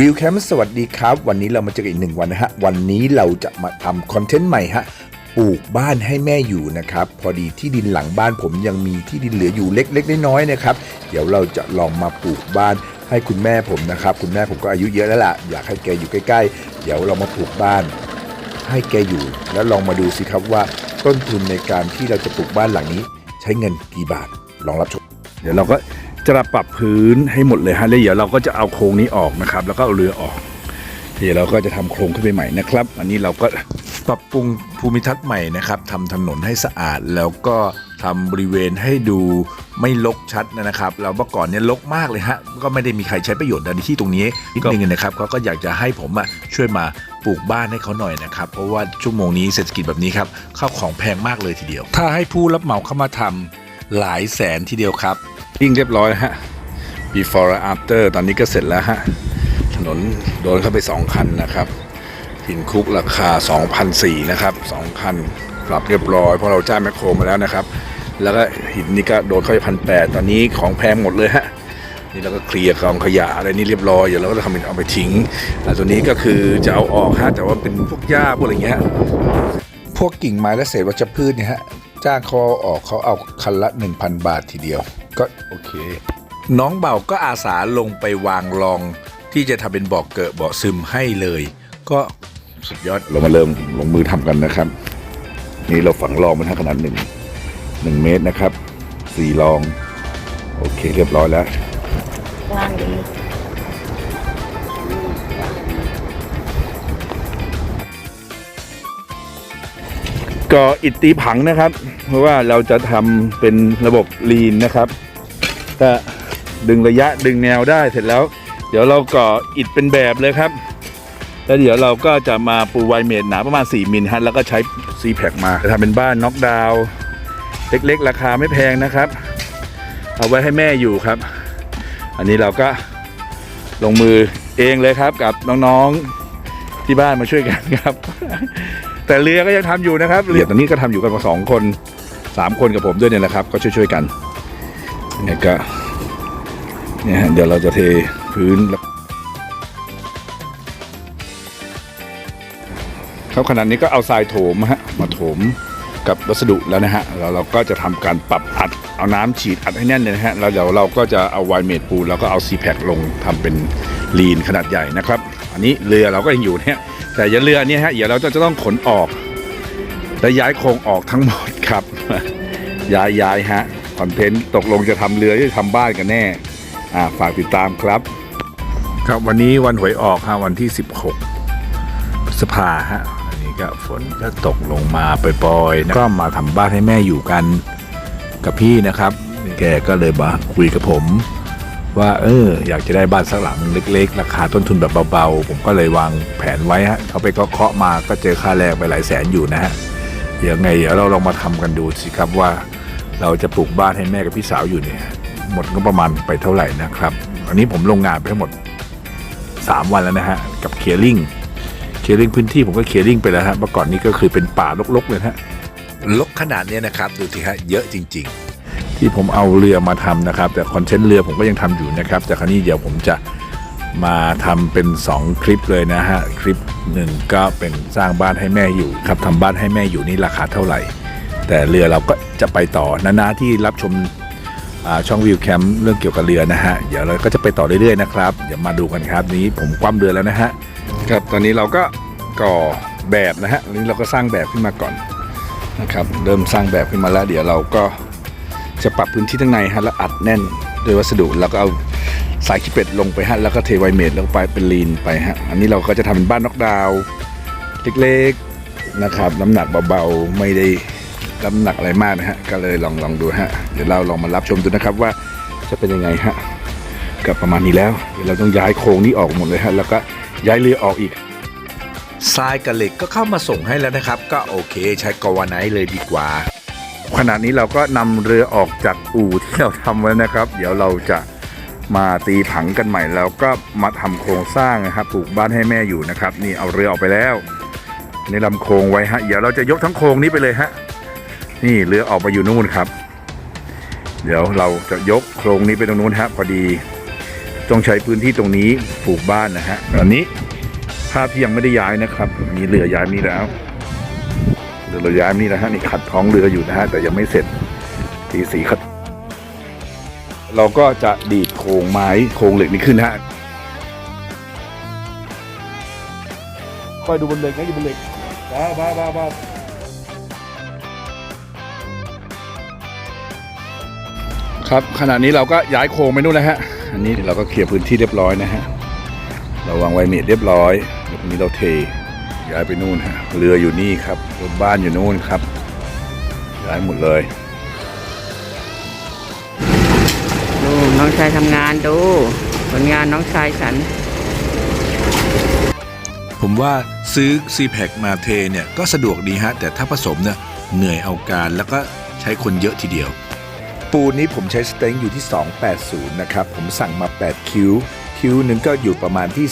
วิวแคมป์สวัสดีครับ วันนี้เรามาเจอกันอีกหนึ่งวันนะฮะ วันนี้เราจะมาทำคอนเทนต์ใหม่ฮะปลูกบ้านให้แม่อยู่นะครับ พอดีที่ดินหลังบ้านผมยังมีที่ดินเหลืออยู่เล็กๆน้อยๆนะครับ เดี๋ยวเราจะลองมาปลูกบ้านให้คุณแม่ผมนะครับ คุณแม่ผมก็อายุเยอะแล้วล่ะอยากให้แกอยู่ใกล้ๆ เดี๋ยวเรามาปลูกบ้าน ให้แกอยู่ แล้วลองมาดูสิครับว่าต้นทุนในการที่เราจะปลูกบ้านหลังนี้ ใช้เงินกี่บาทลองรับชมเดี๋ยวเราก็ จะปรับพื้นให้หมดเลยฮะแล้วเดี๋ยวเราก็จะเอาโครงนี้ออกนะครับ แล้วก็เอาเรือออกเดี๋ยวเราก็จะทำโครงขึ้นไปใหม่นะครับ อันนี้เราก็ปรับปรุงภูมิทัศน์ใหม่นะครับทำถนนให้สะอาดแล้วก็ทำบริเวณให้ดูไม่ลกชัดนะครับ เราเมื่อก่อนเนี่ยลกมากเลยฮะก็ไม่ได้มีใครใช้ประโยชน์ในที่ตรงนี้นิดนึงนะครับเขาก็อยากจะให้ผมอะช่วยมาปลูกบ้านให้เขาหน่อยนะครับ เพราะว่าชั่วโมงนี้เศรษฐกิจแบบนี้ครับข้าวของแพงมากเลยทีเดียว ถ้าให้ผู้รับเหมาเข้ามาทำหลายแสนทีเดียวครับ ยิ่งเรียบร้อยฮะ before after ตอนนี้ก็เสร็จแล้วฮะ ถนนโดนเข้าไป 2 คันนะครับหินคุกราคา 2,004นะครับ 2 คันปรับเรียบร้อย เพราะเราจ้างแมคโครมาแล้วนะครับ แล้วก็หินนี่ก็โดนเข้าไปพันแปดตอนนี้ของแพงหมดเลยฮะนี่เราก็เคลียร์กองขยะอะไรนี่เรียบร้อยเดี๋ยวเราก็จะทำเป็นเอาไปทิ้งแต่ตัวนี้ก็คือจะเอาออกฮะแต่ว่าเป็นพวกหญ้าพวกอะไรเงี้ยพวกกิ่งไม้และเศษวัชพืชเนี่ยฮะจ้างเขาเอาออกเขาเอาคันละ 1,000 บาททีเดียว ก็โอเค น้องเบาก็อาสาลงไปวางรอง ที่จะทำเป็นบ่อกเกิดบ่อซึมให้เลย ก็สุดยอดเรามาเริ่มลงมือทำกันนะครับ นี่เราฝังรองมันทั้งขนาดหนึ่งหนึ่งเมตรนะครับสี่รอง โอเคเรียบร้อยแล้ว กว้างดีก็อิฐตีผังนะครับ เพราะว่าเราจะทำเป็นระบบลีนนะครับ ก็ดึงระยะดึงแนวได้เสร็จแล้ว เดี๋ยวเราก่ออิฐเป็นแบบเลยครับ แล้วเดี๋ยวเราก็จะมาปูไวเมตรหนาประมาณ 4มิลฮะแล้วก็ใช้ซีแพคมาทำเป็นบ้านน็อกดาวน์เล็กๆ ราคาไม่แพงนะครับ เอาไว้ให้แม่อยู่ครับ อันนี้เราก็ลงมือเองเลยครับกับน้องๆที่บ้านมาช่วยกันครับ แต่เรือก็ยังทำอยู่นะครับเรือตอนนี้ก็ทำอยู่กันมาสองคนสามคนกับผมด้วยเนี่ยแหละครับ ก็ช่วยๆกัน เนี่ยก็เนี่ยเดี๋ยวเราจะเทพื้นแล้วครับขนาดนี้ก็เอาทรายโถมฮะมาโถมกับวัสดุแล้วนะฮะแล้วเราก็จะทำการปรับอัดเอาน้ำฉีดอัดให้แน่นเลยนะฮะแล้วเดี๋ยวเราก็จะเอาไวเมดปูนแล้วก็เอาซีแพคลงทำเป็นลีนขนาดใหญ่นะครับ อันนี้เรือเราก็ยังอยู่เนี่ยแต่อย่าเรือเนี่ยฮะเดี๋ยวเราจะต้องขนออกและย้ายโครงออกทั้งหมดครับ ย้ายย้ายฮะ คอนเทนต์ตกลงจะทำเรือหรือจะทำบ้านกันแน่อ่าฝากติดตามครับ ครับวันนี้วันหวยออกฮะวันที่ 16พฤษภาฮะอันนี้ก็ฝนก็ตกลงมาปล่อยๆนะก็มาทำบ้านให้แม่อยู่กันกับพี่นะครับ แกก็เลยมาคุยกับผม ว่าเอออยากจะได้บ้านสักหลังเล็ก ๆ ราคาต้นทุนแบบเบาๆ ผมก็เลยวางแผนไว้ฮะเขาไปเคาะมาก็เจอค่าแรงไปหลายแสนอยู่นะฮะเดี๋ยวไงเดี๋ยวเราลองมาทำกันดูสิครับว่า เราจะปลูกบ้านให้แม่กับพี่สาวอยู่เนี่ยหมดก็ประมาณไปเท่าไหร่นะครับ อันนี้ผมลงงานไปทั้งหมด 3 วันแล้วนะฮะ กับเคลียร์ลิงเคลียร์ลิงพื้นที่ผมก็เคลียร์ลิงไปแล้วฮะเมื่อก่อนนี้ก็คือเป็นป่ารกๆเลยฮะลกขนาดนี้นะครับ ดูสิฮะเยอะจริง ๆ ที่ผมเอาเรือมาทำนะครับ แต่คอนเทนต์เรือผมก็ยังทำอยู่นะครับ แต่คราวนี้เดี๋ยวผมจะมาทำเป็น 2 คลิปเลยนะฮะ คลิปหนึ่งก็เป็นสร้างบ้านให้แม่อยู่ครับทำบ้านให้แม่อยู่นี่ราคาเท่าไหร่ แต่เรือเราก็จะไปต่อนาๆที่รับชมช่องวิวแคมป์เรื่องเกี่ยวกับเรือนะฮะ เดี๋ยวเราก็จะไปต่อเรื่อยๆนะครับ เดี๋ยวมาดูกันครับนี้ผมคว่ำเรือแล้วนะฮะครับตอนนี้เราก็ก่อแบบนะฮะอันนี้เราก็สร้างแบบขึ้นมาก่อนนะครับเริ่มสร้างแบบขึ้นมาแล้ว เดี๋ยวเราก็จะปรับพื้นที่ข้างในฮะแล้วอัดแน่นด้วยวัสดุแล้วก็เอาสายขี้เป็ดลงไปฮะแล้วก็เทไวเมดลงไปเป็นลีนไปฮะอันนี้เราก็จะทำเป็นบ้านน็อกดาวน์เล็กๆนะครับน้ำหนักเบาๆไม่ได้ น้ำหนักอะไรมากนะฮะ ก็เลยลองลองดูฮะ เดี๋ยวเราลองมารับชมดูนะครับว่าจะเป็นยังไงฮะกับประมาณนี้แล้วเดี๋ยวเราต้องย้ายโครงนี้ออกหมดเลยฮะ แล้วก็ย้ายเรือออกอีกทรายกับเหล็กก็เข้ามาส่งให้แล้วนะครับ ก็โอเคใช้กวาไนท์เลยดีกว่า ขณะนี้เราก็นำเรือออกจากอู่ที่เราทำไว้นะครับ เดี๋ยวเราจะมาตีผังกันใหม่แล้วก็มาทำโครงสร้างนะครับปลูกบ้านให้แม่อยู่นะครับ นี่เอาเรือออกไปแล้วอันนี่ลำโครงไว้ฮะเดี๋ยวเราจะยกทั้งโครงนี้ไปเลยฮะ นี่เรือออกไปอยู่นู่นครับ เดี๋ยวเราจะยกโครงนี้ไปตรงนู้นฮะพอดี ต้องใช้พื้นที่ตรงนี้ปลูกบ้านนะฮะอันนี้ภาพที่ยังไม่ได้ย้ายนะครับมีเรือย้ายนี่แล้วเรือเราย้ายนี่นะฮะนี่ขัดท้องเรืออยู่นะฮะแต่ยังไม่เสร็จตีสีขัด เราก็จะดีดโครงไม้โครงเหล็กนี้ขึ้นฮะคอยดูบนเหล็กนะอยู่บนเหล็กบ้าบ้าบ้าบ้า ครับขณะนี้เราก็ย้ายโครงไปนู่นแล้วฮะ อันนี้เราก็เคลียร์พื้นที่เรียบร้อยนะฮะ เราวางไวเมดเรียบร้อยเดี๋ยวพรุ่งนี้เราเทย้ายไปนู่นฮะ เรืออยู่นี่ครับรถบ้านอยู่นู่นครับ ย้ายหมดเลยดูน้องชายทำงานดูผลงานน้องชายฉัน ผมว่าซื้อ c p a c มาเทเนี่ยก็สะดวกดีฮะ แต่ถ้าผสมเนี่ยเหนื่อยเอาการแล้วก็ใช้คนเยอะทีเดียว ปูนนี้ผมใช้สเต็งอยู่ที่ 280 นะครับ ผมสั่งมา 8 คิ้ว คิ้วหนึ่งก็อยู่ประมาณที่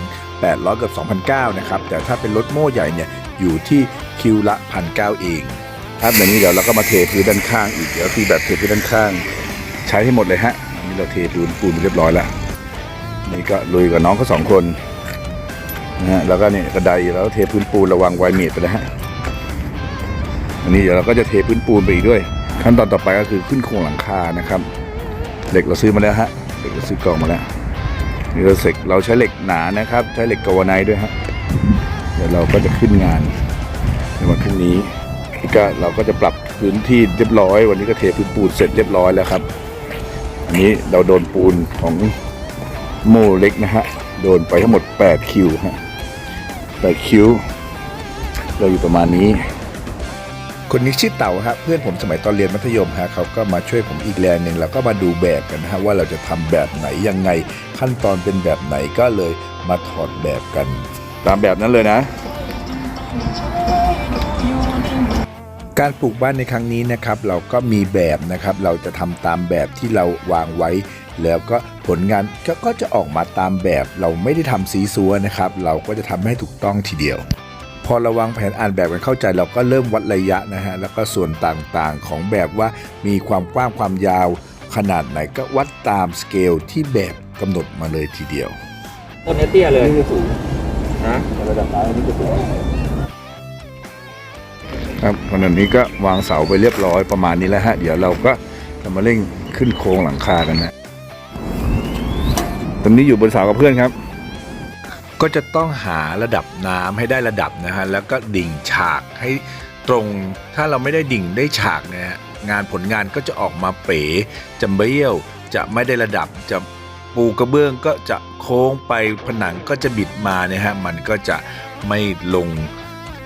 2,800 กับ2,900นะครับ แต่ถ้าเป็นรถโม่ใหญ่เนี่ยอยู่ที่คิ้วละ1,900เองครับเดี๋ยวนี้เดี๋ยวเราก็มาเทพื้นด้านข้างอีก เดี๋ยวทีแบบเทพื้นด้านข้าง ใช้ให้หมดเลยฮะอันนี้เราเทปูนปูนเรียบร้อยแล้ว นี่ก็ลุยกับน้องเขาสองคนนะฮะแล้วก็เนี่ยกระไดแล้วเทพื้นปูนระวังไวเมดไปแล้วฮะ อันนี้เดี๋ยวเราก็จะเทพื้นปูนไปอีกด้วย ขั้นตอนต่อไปก็คือขึ้นโครงหลังคานะครับ เหล็กเราซื้อมาแล้วฮะเหล็กเราซื้อกล่องมาแล้วนี่เราเสกเราใช้เหล็กหนานะครับ ใช้เหล็กกาวไนท์ด้วยฮะเดี๋ยวเราก็จะขึ้นงานในวันพรุ่งนี้นี่ก็เราก็จะปรับพื้นที่เรียบร้อย วันนี้ก็เทพื้นปูนเสร็จเรียบร้อยแล้วครับ อันนี้เราโดนปูนของโมเล็กนะฮะโดนไปทั้งหมด 8 คิวฮะ8คิวเราอยู่ประมาณนี้ คนนี้ชื่อเต่าฮะเพื่อนผมสมัยตอนเรียนมัธยมฮะเขาก็มาช่วยผมอีกแรงหนึ่งแล้วก็มาดูแบบกันฮะว่าเราจะทำแบบไหนยังไง ขั้นตอนเป็นแบบไหนก็เลยมาถอดแบบกัน ตามแบบนั้นเลยนะ การปลูกบ้านในครั้งนี้นะครับเราก็มีแบบนะครับเราจะทำตามแบบที่เราวางไว้ แล้วก็ผลงานก็จะออกมาตามแบบ เราไม่ได้ทำซีซัวนะครับ เราก็จะทำให้ถูกต้องทีเดียว พอเราวางแผนอ่านแบบกันเข้าใจ เราก็เริ่มวัดระยะนะฮะแล้วก็ส่วนต่างๆของแบบว่ามีความกว้างความยาวขนาดไหนก็วัดตามสเกลที่แบบกำหนดมาเลยทีเดียวต้นนี้เตี้ยเลยสูงนะระดับน้ำนี้จะสูงครับขณะนี้ก็วางเสาไปเรียบร้อยประมาณนี้แล้วฮะ เดี๋ยวเราก็จะมาเร่งขึ้นโครงหลังคากันนะตอนนี้อยู่บนเสากับเพื่อนครับ ก็จะต้องหาระดับน้ำให้ได้ระดับนะฮะแล้วก็ดิ่งฉากให้ตรงถ้าเราไม่ได้ดิ่งได้ฉากเนี่ยงานผลงานก็จะออกมาเป๋จะเบี้ยวจะไม่ได้ระดับจะปูกระเบื้องก็จะโค้งไปผนังก็จะบิดมาเนี่ยฮะมันก็จะไม่ลง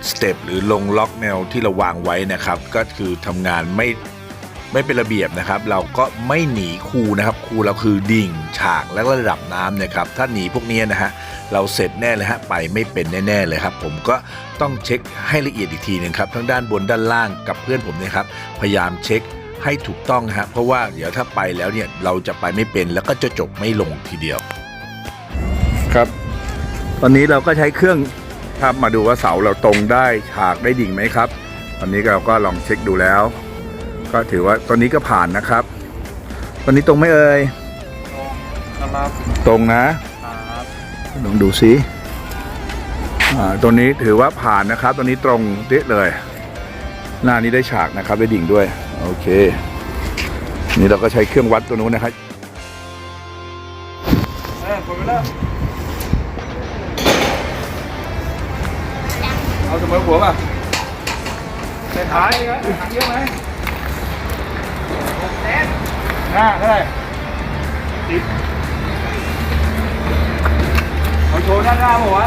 สเต็ปหรือลงล็อกแนวที่เราวางไว้นะครับ ก็คือทำงานไม่ ไม่เป็นระเบียบนะครับ เราก็ไม่หนีครูนะครับครูเราคือดิ่ง ฉากและระดับน้ำนะครับถ้าหนีพวกนี้นะฮะเราเสร็จแน่เลยฮะไปไม่เป็นแน่ๆเลยครับ ผมก็ต้องเช็คให้ละเอียดอีกทีหนึงครับทั้งด้านบนด้านล่างกับเพื่อนผมเนะครับ พยายามเช็คให้ถูกต้องฮะเพราะว่าเดี๋ยวถ้าไปแล้วเนี่ยเราจะไปไม่เป็นแล้วก็จะจบไม่ลงทีเดียว ครับ ตอนนี้เราก็ใช้เครื่องครับมาดูว่าเสาเราตรงได้ฉากได้ดิ่งไหมครับ ตอนนี้เราก็ลองเช็คดูแล้ว ก็ถือว่าตอนนี้ก็ผ่านนะครับ ตอนนี้ตรงไหมเอ่ยนะครับตรงนะครับลองดูซิอ่าตัวนี้ถือว่าผ่านนะครับตัวนี้ตรงเด๊ะเลย หน้านี้ได้ฉากนะครับได้ดิ่งด้วย โอเค นี่เราก็ใช้เครื่องวัดตัวนู้นนะครับเออผมไปแล้วเอาเสมอหัวป่ะเส้นท้ายครับหักเยอะไหม หน้าเท่าไหร่เอาโชว์ด้านหน้าผมวะ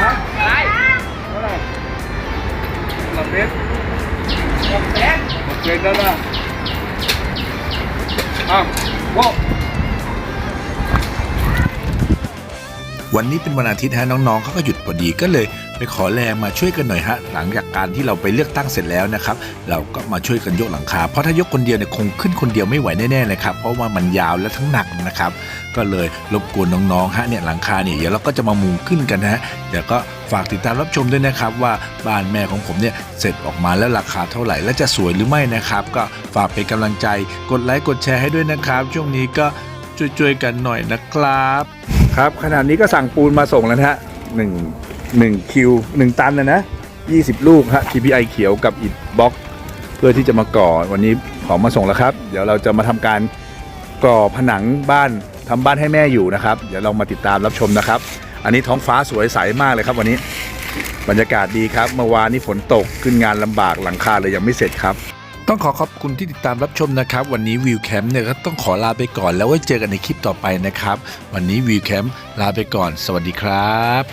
ฮะเท่าไหร่หลับเมตรหกเซนหกเซนด้านหน้าอ้าวโว้ วันนี้เป็นวันอาทิตย์ฮะน้องๆเขาก็หยุดพอดีก็เลยไปขอแรงมาช่วยกันหน่อยฮะหลังจากการที่เราไปเลือกตั้งเสร็จแล้วนะครับ เราก็มาช่วยกันยกหลังคา เพราะถ้ายกคนเดียวเนี่ยคงขึ้นคนเดียวไม่ไหวแน่ๆเลยครับเพราะว่ามันยาวและทั้งหนักนะครับ ก็เลยรบกวนน้องๆฮะเนี่ยหลังคาเนี่ยเดี๋ยวเราก็จะมามุงขึ้นกันนะฮะเดี๋ยวก็ฝากติดตามรับชมด้วยนะครับ ว่าบ้านแม่ของผมเนี่ยเสร็จออกมาแล้วราคาเท่าไหร่และจะสวยหรือไม่นะครับ ก็ฝากเป็นกำลังใจกดไลค์กดแชร์ให้ด้วยนะครับ ช่วงนี้ก็ช่วยๆกันหน่อยนะครับ ครับขนาดนี้ก็สั่งปูนมาส่งแล้วนะฮะหนึ่งหนึ่งคิวหนึ่งตันนะนะยี่สิบลูกฮะ TPI เขียวกับอิฐบล็อก เพื่อที่จะมาก่อวันนี้ของมาส่งแล้วครับ เดี๋ยวเราจะมาทำการก่อผนังบ้านทำบ้านให้แม่อยู่นะครับ เดี๋ยวเรามาติดตามรับชมนะครับ อันนี้ท้องฟ้าสวยใสมากเลยครับ วันนี้บรรยากาศดีครับเมื่อวานนี้ฝนตกขึ้นงานลำบากหลังคาเลยยังไม่เสร็จครับ ต้องขอขอบคุณที่ติดตามรับชมนะครับ วันนี้วิวแคมป์เนี่ยก็ต้องขอลาไปก่อนแล้วไว้เจอกันในคลิปต่อไปนะครับ วันนี้วิวแคมป์ลาไปก่อน สวัสดีครับ